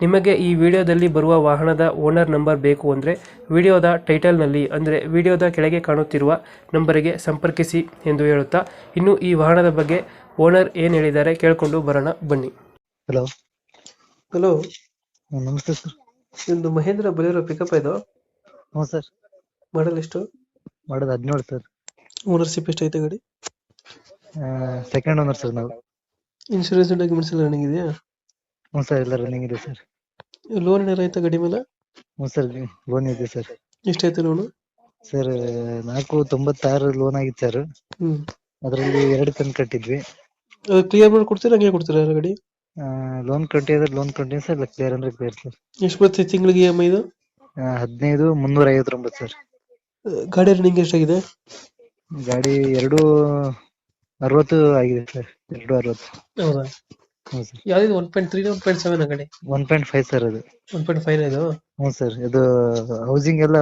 ನಿಮಗೆ ಈ ವಿಡಿಯೋದಲ್ಲಿ ಬರುವ ವಾಹನದ ಓನರ್ ನಂಬರ್ ಬೇಕು ಅಂದರೆ ವಿಡಿಯೋದ ಟೈಟಲ್ನಲ್ಲಿ ಅಂದರೆ ವಿಡಿಯೋದ ಕೆಳಗೆ ಕಾಣುತ್ತಿರುವ ನಂಬರಿಗೆ ಸಂಪರ್ಕಿಸಿ ಎಂದು ಹೇಳುತ್ತಾ ಇನ್ನು ಈ ವಾಹನದ ಬಗ್ಗೆ ಓನರ್ ಏನು ಹೇಳಿದ್ದಾರೆ ಕೇಳಿಕೊಂಡು ಬರೋಣ ಬನ್ನಿ. ಹಲೋ. ಹಲೋ. ನಮಸ್ತೆ ಸರ್. ನಿಮ್ಮದು ಮಹೇಂದ್ರ ಬಲಿರೋ ಪಿಕಪ್ ಇದು? ಹ್ಞೂ ಸರ್. ಮಾಡಲ್ ಎಷ್ಟು? ಮಾಡೋದು ಹದಿನೇಳು ಸರ್. ಓನರ್ಶಿಪ್ ಎಷ್ಟೈತೆ ಗಾಡಿ? ಸೆಕೆಂಡ್ ಓನರ್ ಸರ್ ನಾವು. ಇನ್ಶೂರೆನ್ಸ್ ಡಾಕ್ಯುಮೆಂಟ್ಸ್ ಎಲ್ಲ ರನ್ನಿಂಗ್ ಇದೆಯಾ? ಹ್ಞೂ ಸರ್ ಎಲ್ಲ ರನ್ನಿಂಗ್ ಇದೆ ಸರ್ ಲೋನ್ ಏನಾರ ಆಯ್ತಾ ಗಾಡಿ ಮೇಲೆ? ಹ್ಞೂ ಸರ್ ಲೋನ್ ಇದೆ ಸರ್ ಎಷ್ಟೈತೆ ಲೋನು ಸರ್ ನಾಲ್ಕು ತೊಂಬತ್ತಾರು ಲೋನ್ ಆಗಿತ್ತು ಸರ್ ಅದರಲ್ಲಿ ಎರಡು ಕಂತು ಕಟ್ಟಿದ್ವಿ. ಅದು ಕ್ಲಿಯರ್ ಮಾಡಿ ಕೊಡ್ತೀರಾ ಹಂಗೆ ಕೊಡ್ತೀರಾ ಗಾಡಿ? ಲೋನ್ ಕಟ್ಟಿದ್ರೆ ಲೋನ್ ಕಟ್ಟಿ ಸರ್ ಕ್ಲಿಯರ್ ಅಂದ್ರೆ ಕ್ಲಿಯರ್ ಸರ್ ಎಷ್ಟು ಬರುತ್ತೆ ತಿಂಗಳಿಗೆ ಇ ಎಂ ಐದು ಹದಿನೈದು ಮುನ್ನೂರ ಐವತ್ತೊಂಬತ್ತು ಸರ್ ಗಾಡಿ ರನ್ನಿಂಗ್ ಎಷ್ಟಾಗಿದೆ? ಗಾಡಿ ಎರಡು ಅರವತ್ತು ಆಗಿದೆ ಸರ್ ಎರಡು ಅರವತ್ತು. ಹೌದಾ? ಹ್ಞೂ ಸರ್ ಯಾವ್ದು one point three one point seven ಗಾಡಿ ಒನ್ ಪಾಯಿಂಟ್ ಫೈವ್ ಸರ್ ಅದು. ಒನ್ ಪಾಯಿಂಟ್ ಫೈವ್ ಇದು? ಹ್ಞೂ ಸರ್ ಇದು ಹೌಸಿಂಗ್ ಎಲ್ಲ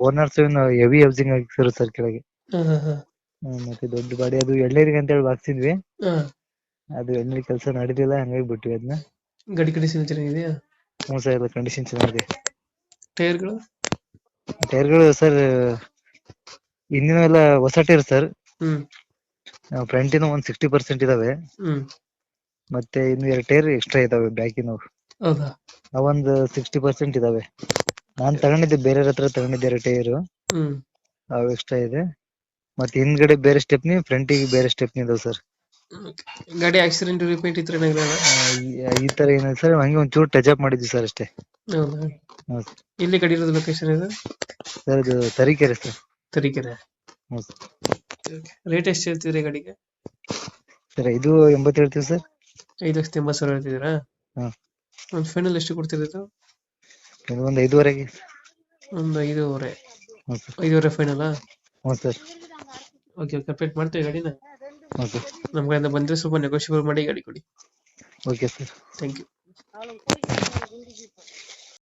ಓನರ್ಸ್ ಹೆವಿ ಹೌಸಿಂಗ್ ಆಗಿರ್ತಾರೆ ಸರ್ ಕೆಳಗೆ. ಹಾಂ ಹಾಂ ಹಾಂ. ಹ್ಮ್, ಮತ್ತೆ ದೊಡ್ಡ ಗಾಡಿ ಅದು ಎಳ್ನೀರಿಗೆ ಅಂತ ಹೇಳಿ ಹಾಂ. ಅದು ಎಳ್ನೀರ್ ಕೆಲಸ ನಡೀಲಿಲ್ಲ ಹಂಗಾಗಿ ಬಿಟ್ವಿ ಅದನ್ನ ಗಾಡಿ ಕಂಡೀಷನ್ ಚೆನ್ನಾಗಿದೆಯಾ? ಹ್ಞೂ ಸರ್ ಎಲ್ಲ ಕಂಡೀಷನ್ ಚೆನ್ನಾಗಿದೆ. ಟೈರ್ಗಳು ಟೈರ್ಗಳು ಸರ್ ಹಿಂದಿನ ಎಲ್ಲ ಹೊಸ ಟೈರ್ ಸರ್ ಹ್ಮ್. ಫ್ರಂಟಿನ ಒಂದ್ ಸಿಕ್ಸ್ಟಿ ಪರ್ಸೆಂಟ್ ಇದಾವೆ. ಹ್ಮ್. ಮತ್ತೆ ಇನ್ನು ಎರಡು ಟೈರ್ ಎಕ್ಸ್ಟ್ರಾ ಇದಾವೆ ಬ್ಯಾಕಿನವು ಹೌದಾ? ಅವೊಂದು ಸಿಕ್ಸ್ಟಿ ಪರ್ಸೆಂಟ್ ಇದಾವೆ. ನಾನ್ ತಗೊಂಡಿದ್ದೆ ಬೇರೆಯವ್ರ ಹತ್ರ ತಗೊಂಡಿದ್ದೆ ಎರಡು ಟೈರ್ ಹ್ಮ್. ಅವು ಎಕ್ಸ್ಟ್ರಾ ಇದೆ. ಮತ್ತೆ ಹಿಂದ್ಗಡೆ ಬೇರೆ ಸ್ಟೆಪ್ನಿ ಫ್ರಂಟಿಗೆ ಬೇರೆ ಸ್ಟೆಪ್ನಿ ಇದಾವೆ ಸರ್ ಗಾಡಿ ಆಕ್ಸಿಡೆಂಟ್ ರಿಪೇಂಟ್ ಏನಾಗಿಲ್ಲ ಈ ತರ ಏನಿದೆ ಸರ್ ಹಂಗೆ ಒಂಚೂರು ಟಚ್ ಅಪ್ ಮಾಡಿದ್ವಿ ಸರ್ ಅಷ್ಟೇ. ಹೌದಾ? ಎಲ್ಲಿ ಗಾಡಿ ಇರೋದು ಲೊಕೇಶನ್ ಇದು? ಸರ್ ಇದು ತರೀಕೆರೆ ಸರ್ ತರೀಕೆರೆ. ಹ್ಞೂ ಸರ್ ರೇಟ್ ಎಷ್ಟು ಹೇಳ್ತಿದ್ರಿ ಗಾಡಿಗೆ? ಸರ್ ಇದು ಎಂಬತ್ತು ಹೇಳ್ತೀವಿ ಸರ್ ಐದು ಲಕ್ಷದ ಎಂಬತ್ತು ಸಾವಿರ ಹೇಳ್ತಿದ್ದೀರಾ ಹಾ. ಒಂದು ಫೈನಲ್ ಎಷ್ಟು ಕೊಡ್ತಿರೋದು? ಇದು ಒಂದು ಐದುವರೆಗೆ. ಒಂದು ಐದೂವರೆ. ಐದೂವರೆ ಫೈನಲ್ ಹ್ಞೂ ಸರ್ ಓಕೆ ಓಕೆ. ಕಂಪ್ಲೀಟ್ ಮಾಡ್ತೀವಿ ಗಾಡಿನ? ಓಕೆ. ನಮ್ಮ ಕಡೆಯಿಂದ ಬಂದರೆ ಸ್ವಲ್ಪ ನೆಗೋಷಿಯಬಲ್ ಮಾಡಿ ಗಾಡಿ ಕೊಡಿ. Okay sir. Thank you